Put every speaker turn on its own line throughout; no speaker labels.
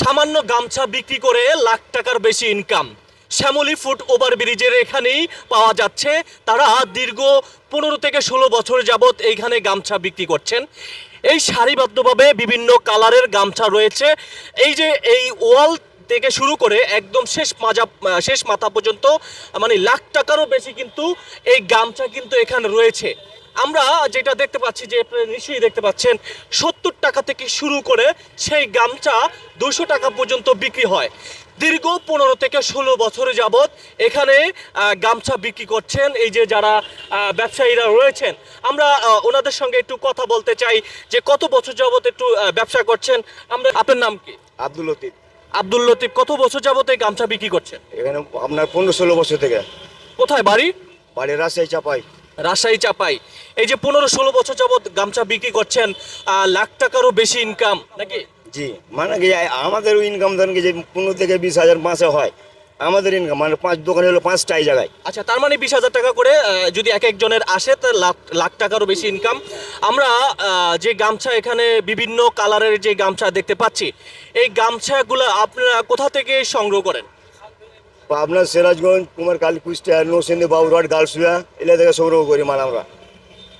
সামান্য গামছা বিক্রি করে লাখ টাকার বেশি ইনকাম শ্যামলী ফুট ওভার ব্রিজের এখানেই পাওয়া যাচ্ছে। তারা দীর্ঘ পনেরো থেকে ষোলো বছর যাবৎ এইখানে গামছা বিক্রি করছেন। এই সারিবদ্ধভাবে বিভিন্ন কালারের গামছা রয়েছে। এই যে এই ওয়াল থেকে শুরু করে একদম শেষ মাজা, শেষ মাথা পর্যন্ত মানে লাখ টাকারও বেশি কিন্তু এই গামছা কিন্তু এখানে রয়েছে। আমরা যেটা দেখতে পাচ্ছি যে নিশ্চয়ই দেখতে পাচ্ছেন সত্তর টাকা থেকে শুরু করে সেই গামছা দুশো টাকা পর্যন্ত বিক্রি হয়। দীর্ঘ পনেরো থেকে ষোলো বছর যাবৎ এখানে গামছা বিক্রি করছেন। এই যে যারা ব্যবসায়ীরা রয়েছেন আমরা ওনাদের সঙ্গে একটু কথা বলতে চাই যে কত বছর যাবৎ একটু ব্যবসা করছেন? আমরা আপনার নাম কি?
আব্দুল লতিফ।
আব্দুল লতিফ কত বছর যাবত এই গামছা বিক্রি করছেন?
এখানে আপনার পনেরো ষোলো বছর থেকে।
কোথায় বাড়ি?
বাড়ি রাজশাহী চাপাই।
রাজশাহী চাপাই। এই যে পনেরো ষোলো বছর যাবত গামছা বিক্রি করছেন লাখ টাকারও বেশি ইনকাম নাকি?
জি মানে কি আমাদের ইনকাম ধরেন কি যে পনেরো থেকে বিশ হাজার মাসে হয়। আমাদের ইনকাম মানে পাঁচ দোকানে হলো পাঁচটা এই জায়গায়।
আচ্ছা তার মানে বিশ হাজার টাকা করে যদি এক একজনের আসে তার লাখ লাখ টাকারও বেশি ইনকাম আমরা যে গামছা এখানে বিভিন্ন কালারের যে গামছা দেখতে পাচ্ছি এই গামছাগুলো আপনারা কোথা থেকে সংগ্রহ করেন?
পাবনা সিরাজগঞ্জ কুমার কালী কুষ্টিয়া নৌসেন্দি বাবুরহাট গালসুয়া এগুলো থেকে সংগ্রহ করি মাল আমরা।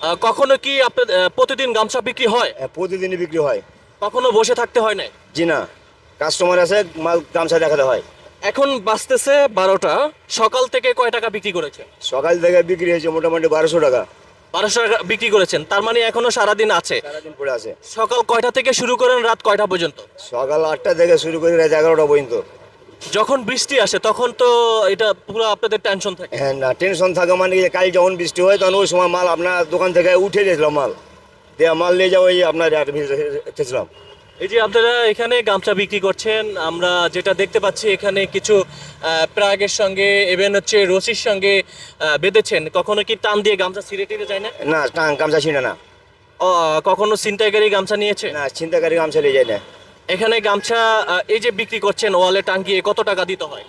আহ, কখনো কি আপনার আহ, প্রতিদিন গামছা বিক্রি হয়?
হ্যাঁ, প্রতিদিনই বিক্রি হয়।
কখনো বসে থাকতে হয় না
জি না। কাস্টমার আসে মাল গামছা দেখাতে হয়।
এখন বাঁচতেছে বারোটা সকাল থেকে কয় টাকা বিক্রি করেছেন?
সকাল থেকে বিক্রি হয়েছে মোটামুটি বারোশো টাকা।
বারোশো টাকা বিক্রি করেছেন তার মানে এখনও সারাদিন আছে।
সারাদিন পড়ে আছে।
সকাল কয়টা থেকে শুরু করেন রাত কয়টা পর্যন্ত?
সকাল আটটা থেকে শুরু করি রাত এগারোটা পর্যন্ত।
যখন বৃষ্টি আসে তখন তো এটা পুরো আপনাদের টেনশন থাকে।
হ্যাঁ না টেনশন থাকে মানে যে কাল যখন বৃষ্টি হয় তখন ওই সময় মাল আপনার দোকান থেকে উঠে গেছিলাম মাল। দিয়ে মাল নিয়ে যাওয়া ওই আপনার গেছিলাম
এই যে আপনারা এখানে গামছা বিক্রি করছেন আমরা যেটা দেখতে পাচ্ছি এখানে কিছু প্রাগের সঙ্গে এভেন হচ্ছে রশির সঙ্গে বেঁধেছেন। কখনো কি টান দিয়ে গামছা ছিঁড়ে টিড়ে যায় না?
না টাং গামছা ছিঁড়ে না।
কখনো ছিনতাইকারী গামছা নিয়েছে?
না চিন্তাকারী গামছা নিয়ে যায় না।
এখানে গামছা এই যে বিক্রি করছেন ওয়ালে টাঙ্গিয়ে কত টাকা দিতে হয়?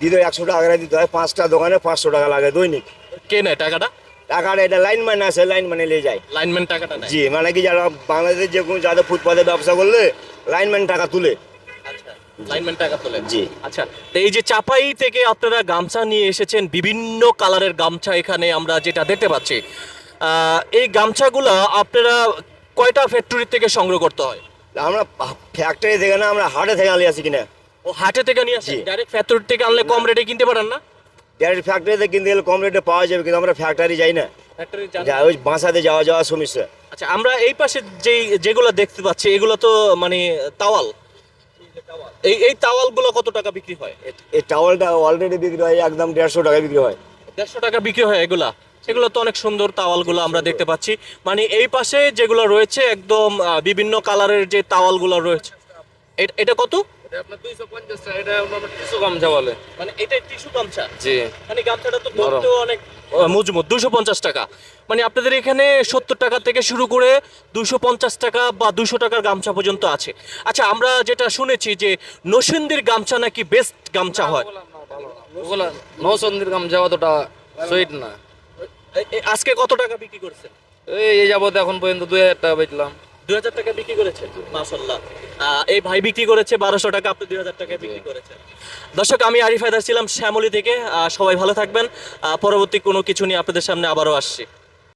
দিতে একশো টাকা দিতে হয়। পাঁচটা দোকানে পাঁচশো টাকা লাগে দৈনিক।
কে নেয় টাকাটা?
টাকাটা এটা লাইন মানে আছে লাইন মানে নিয়ে যায়।
লাইনম্যান টাকাটা নেয়?
জি মানে কি যারা বাংলাদেশের যে কোনো যাদের ফুটপাতে ব্যবসা করলে লাইনম্যান টাকা তুলে।
আচ্ছা লাইনম্যান টাকা তোলে।
জি।
আচ্ছা তো এই যে চাপাই থেকে আপনারা গামছা নিয়ে এসেছেন বিভিন্ন কালারের গামছা এখানে আমরা যেটা দেখতে পাচ্ছি। এই গামছাগুলো আপনারা কয়টা ফ্যাক্টরি থেকে সংগ্রহ করতে হয়?
আমরা ফ্যাক্টরি থেকে না আমরা হাটে থেকে আনিয়ে আসি কিনা।
ও হাটে থেকে নিয়ে
আসি।
ডাইরেক্ট ফ্যাক্টরি থেকে আনলে কম রেটে কিনতে পারেন না?
ডাইরেক্ট ফ্যাক্টরিতে কিনতে গেলে কম রেটে পাওয়া যাবে কিন্তু আমরা ফ্যাক্টরি যাই না।
ফ্যাক্টরি
যা ওই বাসাতে যাওয়া যাওয়া সমস্যা
আচ্ছা আমরা এই পাশে যেই যেগুলো দেখতে পাচ্ছি এগুলো তো মানে তাওয়াল। এই এই তাওয়ালগুলো কত টাকা বিক্রি হয়?
এই টাওয়ালটা অলরেডি বিক্রি হয় একদম দেড়শো টাকা বিক্রি হয়।
দেড়শো টাকা বিক্রি হয় এগুলা? সেগুলো তো অনেক সুন্দর তাওয়ালগুলো আমরা দেখতে পাচ্ছি। মানে এই পাশে যেগুলো রয়েছে একদম বিভিন্ন কালারের যে তাওয়ালগুলো রয়েছে। এটা কত? মানে মানে মানে আপনাদের এখানে সত্তর টাকা থেকে শুরু করে দুশো পঞ্চাশ টাকা বা দুশো টাকার গামছা পর্যন্ত আছে। আচ্ছা আমরা যেটা শুনেছি যে নসিন্দির গামছা নাকি বেস্ট গামছা হয়?
নৌসন্দির গামছা অতটা সুইট না।
আজকে কত টাকা বিক্রি করছেন?
এই যাবত এখন পর্যন্ত দুই হাজার টাকা বেচলাম।
দুই হাজার টাকা বিক্রি করেছে মাসাল্লাহ এই ভাই বিক্রি করেছে বারোশো টাকা আপনি দুই হাজার টাকা বিক্রি করেছেন। দর্শক আমি আরিফ হায়দার ছিলাম শ্যামলি থেকে। সবাই ভালো থাকবেন। পরবর্তী কোনো কিছু নিয়ে আপনাদের সামনে আবারও আসছি।